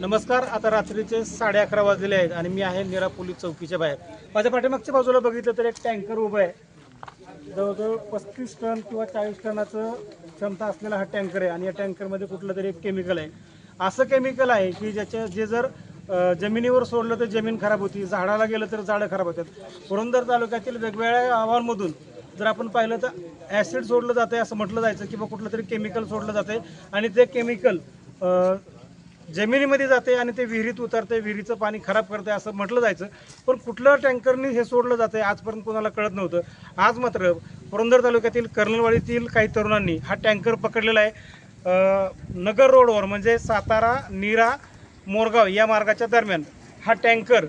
नमस्कार आता रात्रीचे साडे अकरा वाजलेले आहेत आणि मी आहे निरा पोलीस चौकीच्या बाहेर. माझ्या पाठीमागच्या बाजूला बघितलं तर एक टँकर उभं आहे. जवळजवळ पस्तीस टन किंवा चाळीस टनाचं क्षमता असलेला हा टँकर आहे आणि या टँकरमध्ये कुठलं तरी एक केमिकल आहे. असं केमिकल आहे की ज्याच्या जे जर जमिनीवर सोडलं तर जमीन खराब होती झाडाला गेलं तर झाडं खराब होतात. पुरंदर तालुक्यातील वेगवेगळ्या गावांमधून जर आपण पाहिलं तर ॲसिड सोडलं जातं असं म्हटलं जायचं किंवा कुठलं तरी केमिकल सोडलं जाते आणि ते केमिकल जमिनीमध्ये जाते आणि ते विहिरीत उतरते विहिरीचं पाणी खराब करते असं म्हटलं जायचं. पण कुठलं टँकरनी हे सोडलं जाते आजपर्यंत कोणाला कळत नव्हतं. आज मात्र पुरंदर तालुक्यातील कर्नलवाडीतील काही तरुणांनी हा टँकर पकडलेला आहे. नगर रोडवर म्हणजे सातारा नीरा मोरगाव या मार्गाच्या दरम्यान हा टँकर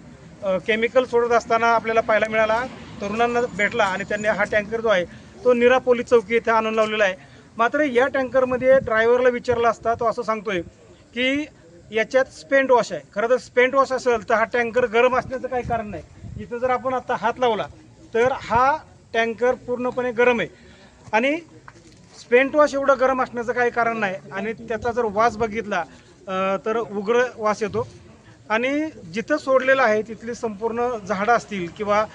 केमिकल सोडत असताना आपल्याला पाहायला मिळाला. तरुणांना भेटला आणि त्यांनी हा टँकर जो आहे तो निरा पोलीस चौकी इथे आणून लावलेला आहे. मात्र या टँकरमध्ये ड्रायव्हरला विचारला असता तो असं सांगतोय की याच्यात स्पेंट वॉश आहे. खरं तर स्पेंट वॉश असेल तर हा टँकर गरम असण्याचं काही कारण नाही. इथं जर आपण आता हात लावला तर हा टँकर पूर्णपणे गरम आहे. आणि स्पेंट वॉश एवढं गरम असण्याचं काही कारण नाही. आणि त्याचा जर वास बघितला तर उग्र वास येतो. आणि जिथं सोडलेलं आहे तिथली संपूर्ण झाडं असतील किंवा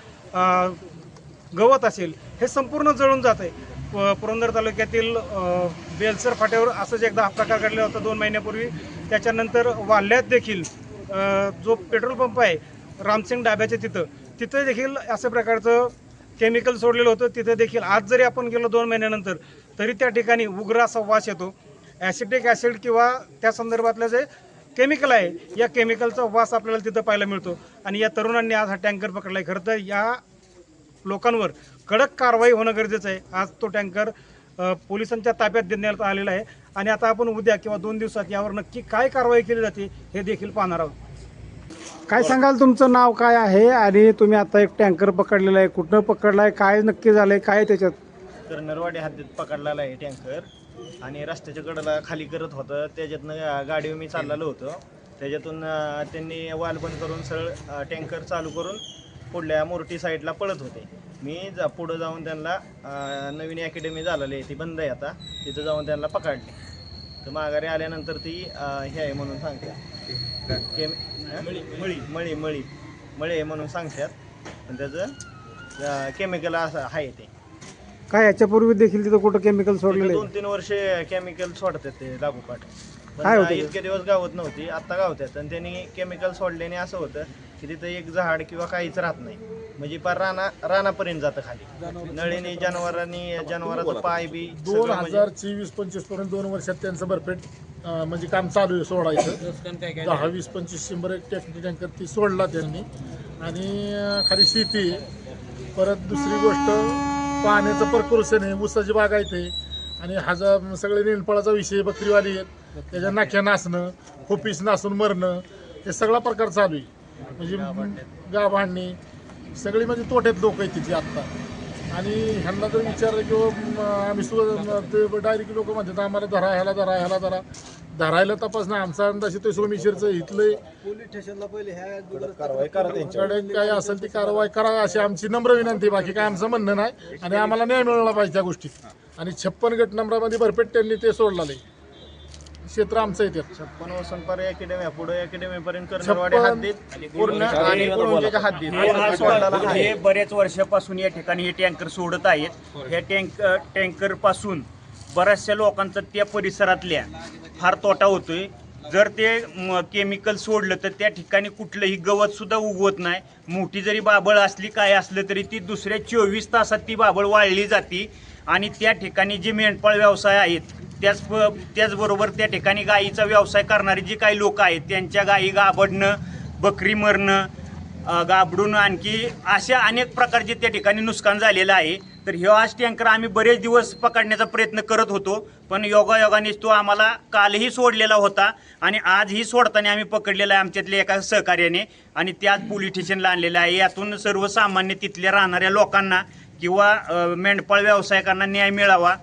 गवत असेल हे संपूर्ण जळून जात आहे. पुरंदर तालुक्यातील बेलसर फाट्यावर असंच एकदा हा प्रकार घडला होता दोन महिन्यापूर्वी. त्याच्यानंतर वाल्यात देखील जो पेट्रोल पंप आहे रामसिंग डाब्याच्या तिथं तिथं देखील अशा प्रकारचं केमिकल सोडलेलं होतं. तिथे देखील आज जरी आपण गेलो दोन महिन्यानंतर तरी त्या ठिकाणी उग्र असा वास येतो. ॲसिडिक ॲसिड किंवा त्या संदर्भातलं जे केमिकल आहे या केमिकलचा वास आपल्याला तिथं पाहायला मिळतो. आणि या तरुणांनी आज हा टँकर पकडला आहे खरं तर या लोकांवर कडक कारवाई होणं गरजेचं आहे. आज तो टँकर पोलिसांच्या ताब्यात देण्यात आलेला आहे. आणि आता आपण उद्या किंवा दोन दिवसात यावर नक्की काय कारवाई केली जाते हे देखील पाहणार आहोत. काय सांगाल तुमचं नाव काय आहे? आणि तुम्ही आता एक टँकर पकडलेला आहे. कुठनं पकडला आहे काय नक्की झालंय? काय त्याच्यात? तर नरवाडी हद्दीत पकडलेला आहे टँकर. आणि रस्त्याच्या कडेला खाली करत होतं. त्याच्यातनं गाडीवर मी चाललेलो होतो. त्याच्यातून त्यांनी वाल बंद करून सरळ टँकर चालू करून पुढल्या मोर्टी साईडला पळत होते. मी जा पुढं जाऊन त्यांना नवीन अकॅडमी झालेली आहे ती बंद आहे आता. तिथं जाऊन त्यांना पकडले. तर माघारी आल्यानंतर ती हे आहे म्हणून सांगतात. केम मळी मळी. मळी मळी. आहे म्हणून सांगतात. पण त्याचं केमिकल असं आहे ते. काय याच्यापूर्वी देखील तिथं कुठं केमिकल तिथं सोडलेलं दोन तीन वर्ष केमिकल सोडतात ते लागोपाठ पण काय होतं ते? इतके दिवस गावत नव्हती आता गावतात. आणि त्यांनी केमिकल सोडल्याने असं होतं की तिथं एक झाड किंवा काहीच राहत नाही. म्हणजे पार राना रानापर्यंत जातं खाली. नळीने जनावरांनी जनावरांचं पाय बी दोन सगळं म्हणजे हजार चोवीस पंचवीसपर्यंत दोन वर्षात त्यांचं भरपेट अं, म्हणजे काम चालू आहे सोडायचं. दहा वीस पंचवीस शंभर एक टॅक्सी टँकर ती सोडला त्यांनी. आणि अं, खाली शेती आहे. परत दुसरी गोष्ट पाण्याचं प्रकर्षण आहे ऊसाची बाग आहे ते आणि हजार सगळे नेलफळाचा विषय बकरीवाली आहेत. त्याच्या नाक्या नाचणं खोपीस नासून मरणं हे सगळा प्रकार चालू आहे. म्हणजे गाव भांडणे सगळी म्हणजे तोट्यात लोक आहेत तिथे आत्ता. आणि ह्यांना जर विचारलं किंवा आम्ही सुद्धा ते डायरेक्ट लोक म्हणतात आम्हाला धरा ह्याला धरा ह्याला धरा. धरायला तपास ना आमचा अंदाज येतोय सोमेश्वरचं इथलं कडे काय असेल ती कारवाई करा अशी आमची नम्र विनंती. बाकी काय आमचं म्हणणं नाही. आणि आम्हाला न्याय मिळाला पाहिजे त्या गोष्टीत आणि छप्पन गट नंबरामध्ये भरपेट त्यांनी ते सोडलेलं आहे. क्षेत्र आमचं त्यात. छप्पन वसंतपार अकॅडमी पुढे अकॅडमी पर्यंत हद्दीत पूर्ण आणि कुळुंजेच्या हद्दीत असं सोडलेलं आहे. हे बऱ्याच वर्षापासून या ठिकाणी हे टँकर सोडत आहेत. ह्या टँक टँकरपासून बऱ्याचशा लोकांचा त्या परिसरातल्या फार तोटा होतोय. जर ते केमिकल सोडलं तर त्या ठिकाणी कुठलंही गवत सुद्धा उगवत नाही. मोठी जरी बाबळ असली काय असलं तरी ती दुसऱ्या चोवीस तासात ती बाबळ वाळली जाते. आणि त्या ठिकाणी जे मेंढपाळ व्यवसाय आहेत त्याच त्याचबरोबर त्या ठिकाणी गायीचा व्यवसाय करणारे जे काही लोक आहेत त्यांच्या गायी गाबडणं बकरी मरणं गाबडून आणखी अशा अनेक प्रकारचे त्या ठिकाणी नुकसान झालेलं आहे. तर ह्यो आज टँकर आम्ही बरेच दिवस पकडण्याचा प्रयत्न करत होतो पण योगायोगानेच तो आम्हाला कालही सोडलेला होता आणि आजही सोडताना आम्ही पकडलेला आहे आमच्यातल्या एका सहकार्याने आणि त्यात पोलीस स्टेशनला आणलेलं आहे. यातून सर्वसामान्य तिथल्या राहणाऱ्या लोकांना किंवा मेंढपाळ व्यावसायिकांना न्याय मिळावा.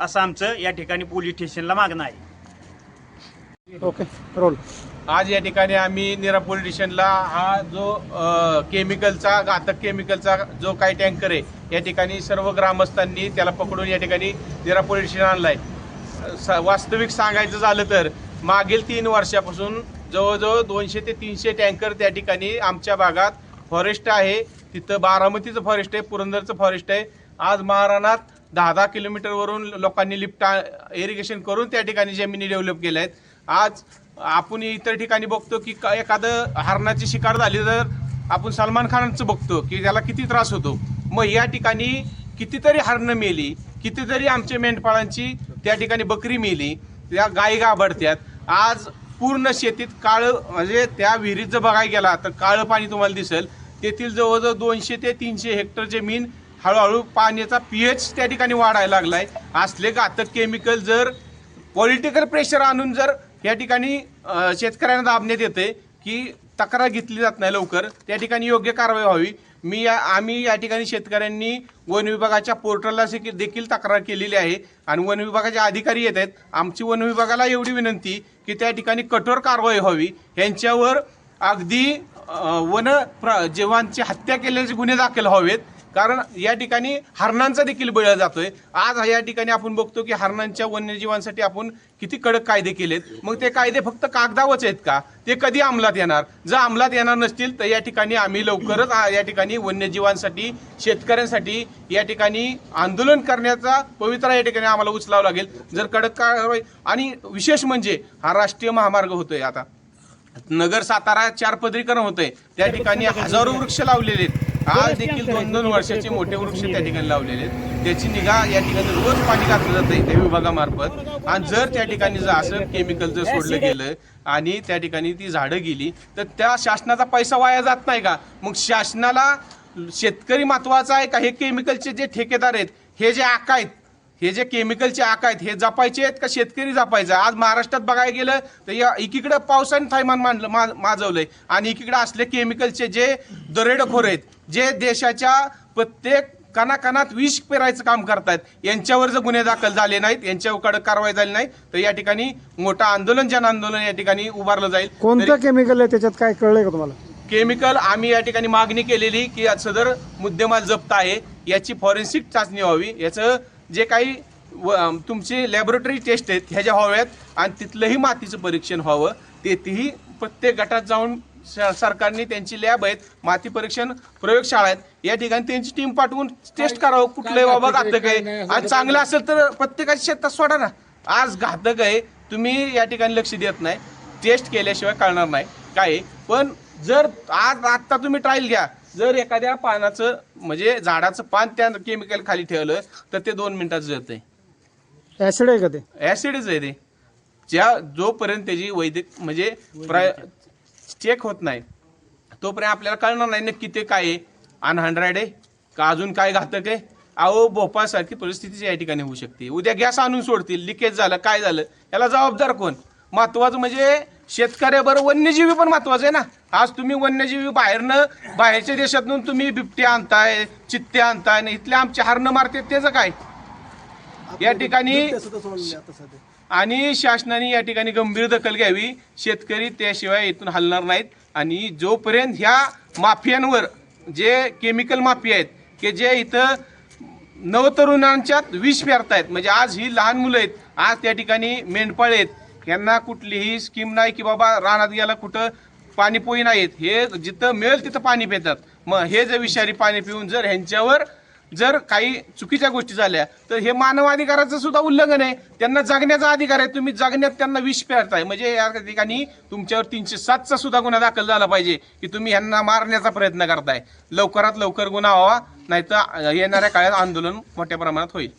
असं आमचं या ठिकाणी पोलीस स्टेशनला मागणं आहे. Okay role. आज या ठिकाणी आम्ही निरा पोलीस स्टेशनला हा जो अ, केमिकलचा घातक केमिकलचा जो काही टँकर आहे या ठिकाणी सर्व ग्रामस्थांनी त्याला पकडून या ठिकाणी निरा पोलीस स्टेशन आणलाय. स- वास्तविक सांगायचं झालं तर मागील तीन वर्षापासून जवळजवळ दोनशे ते तीनशे टँकर त्या ठिकाणी आमच्या भागात फॉरेस्ट आहे. तिथं बारामतीचं फॉरेस्ट आहे पुरंदरचं फॉरेस्ट आहे. आज महाराणात दहा दहा किलोमीटरवरून लोकांनी लिफ्टा इरिगेशन करून त्या ठिकाणी जमिनी डेव्हलप केल्या आहेत. आज आपण इतर ठिकाणी बघतो की का- एखादं हरणाची शिकार झाली तर आपण सलमान खानचं बघतो की त्याला किती त्रास होतो. मग या ठिकाणी कितीतरी हरणं मेली कितीतरी आमच्या मेंढपाळांची त्या ठिकाणी बकरी मेली त्या गायी गाभडत्यात आज पूर्ण शेतीत काळं म्हणजे त्या विहिरीत जर बघायला गेला तर काळं पाणी तुम्हाला दिसेल. तेथील जवळजवळ दोनशे ते तीनशे हेक्टर जमीन हळूहळू पाण्याचा पीएच त्या ठिकाणी वाढायला लागलाय. असले घातक केमिकल जर पॉलिटिकल प्रेशर आणून जर या ठिकाणी शेतकऱ्यांना दाबण्यात येते की तक्रार घेतली जात नाही लवकर त्या ठिकाणी योग्य कारवाई व्हावी. मी या आम्ही या ठिकाणी शेतकऱ्यांनी वन विभागाच्या पोर्टलला देखील देखील तक्रार केलेली आहे आणि वन विभागाचे अधिकारी येत आहेत. आमची वन विभागाला एवढी विनंती की त्या ठिकाणी कठोर कारवाई व्हावी. यांच्यावर अगदी वन प्र जीवांची हत्या केल्याचे गुन्हे दाखल व्हावेत कारण या ठिकाणी हरणांचा देखील बळ जातोय. आज या ठिकाणी आपण बघतो की हरणांच्या वन्यजीवांसाठी आपण किती कडक कायदे केलेत. मग ते कायदे फक्त कागदावरच आहेत का? ते कधी अंमलात येणार? जर अंमलात येणार नसतील तर या ठिकाणी आम्ही लवकरच या ठिकाणी वन्यजीवांसाठी शेतकऱ्यांसाठी या ठिकाणी आंदोलन करण्याचा पवित्रा या ठिकाणी आम्हाला उचलावं लागेल. जर कडक कारवाई आणि विशेष म्हणजे हा राष्ट्रीय महामार्ग होतोय आता. नगर सातारा चार पदरीकरण होतंय. त्या ठिकाणी हजारो वृक्ष लावलेले आहेत. आज देखील दोन दोन वर्षाचे मोठे वृक्ष त्या ठिकाणी लावलेले आहेत. त्याची निगा या ठिकाणी रोज पाणी घातलं जातं त्या विभागामार्फत. आणि जर त्या ठिकाणी जर असं केमिकल जर सोडलं गेलं आणि त्या ठिकाणी ती झाडं गेली तर त्या शासनाचा पैसा वाया जात नाही का? मग शासनाला शेतकरी महत्त्वाचा आहे का? हे केमिकलचे जे ठेकेदार आहेत हे जे आका आहेत हे जे केमिकलचे आका आहेत हे जपायचे आहेत का शेतकरी जपायचं? आज महाराष्ट्रात बघायला गेलं तर या एकीकडे पावसाने थैमान मांडलं माजवलंय. आणि एकीकडे असले केमिकलचे जे दरेडखोर आहेत जे देशाच्या प्रत्येक कणाकणात विष पेरायचं काम करतायत यांच्यावर जर गुन्हे दाखल झाले नाहीत यांच्यावर कडक कारवाई झाली नाही तर या ठिकाणी मोठं आंदोलन जन आंदोलन या ठिकाणी उभारलं जाईल. कोणतं केमिकल आहे त्याच्यात काय कळलंय का तुम्हाला? केमिकल आम्ही या ठिकाणी मागणी केलेली की सदर मुद्देमाल जप्त आहे याची फॉरेन्सिक चाचणी व्हावी याचं जे काही तुमचे लॅबोरेटरी टेस्ट आहेत ह्याच्या व्हाव्यात आणि तिथलंही मातीचं परीक्षण व्हावं तेथेही प्रत्येक गटात जाऊन सरकारने त्यांची लॅब आहेत माती परीक्षण प्रयोगशाळा आहेत. या ठिकाणी त्यांची टीम पाठवून टेस्ट करावं कुठलंही बाबा घातक आहे. आणि चांगलं असेल तर प्रत्येकाच्या शेतात सोडा ना. आज घातक आहे तुम्ही या ठिकाणी लक्ष देत नाही. टेस्ट केल्याशिवाय कळणार नाही. काय. पण जर आज आत्ता तुम्ही ट्रायल घ्या. जर एखाद्या पानाचं म्हणजे झाडाचं पान त्या केमिकल खाली ठेवलं तर ते दोन मिनिटात जळतंय. ऍसिड आहे का ते? ऍसिडच आहे ते. ज्या जोपर्यंत त्याची वैद्यक म्हणजे प्राय चेक होत नाही. तोपर्यंत आपल्याला कळणार नाही नक्की ते काय आहे. अनहंड्रेड आहे. का अजून काय घातक आहे? अहो भोपाळसारखी परिस्थिती या ठिकाणी होऊ शकते. उद्या गॅस आणून सोडतील. लिकेज झालं काय झालं? याला जबाबदार कोण? महत्वाचं म्हणजे शेतकऱ्याबरोबर वन्यजीवी पण महत्वाचं आहे ना. आज तुम्ही वन्यजीवी बाहेरनं बाहेरच्या देशातून तुम्ही बिबटे आणताय चित्ते आणताय आणि इथले आमचे हरणं मारतात त्याचं काय? या ठिकाणी आणि शासनाने या ठिकाणी गंभीर दखल घ्यावी. शेतकरी त्याशिवाय इथून हलणार नाहीत. आणि जोपर्यंत ह्या माफियांवर जे केमिकल माफिया आहेत की जे इथं नवतरुणांच्यात विष पेरतायत म्हणजे आज ही लहान मुलं आहेत आज त्या ठिकाणी मेंढपाळ आहेत यांना कुठलीही स्कीम नाही की बाबा रानात गेला कुठं पाणीपोई नाहीत. हे जिथं मिळेल तिथं पाणी पितात. मग हे जर विषारी पाणी पिऊन जर ह्यांच्यावर जर काही चुकीच्या गोष्टी झाल्या तर हे मानवाधिकाराचं सुद्धा उल्लंघन आहे. त्यांना जगण्याचा अधिकार आहे. तुम्ही जगण्यात त्यांना विष पेरताय. म्हणजे या ठिकाणी तुमच्यावर तीनशे सातचा सुद्धा गुन्हा दाखल झाला पाहिजे की तुम्ही ह्यांना मारण्याचा प्रयत्न करताय. लवकरात लवकर गुन्हा व्हावा नाहीतर येणाऱ्या काळात आंदोलन मोठ्या प्रमाणात होईल.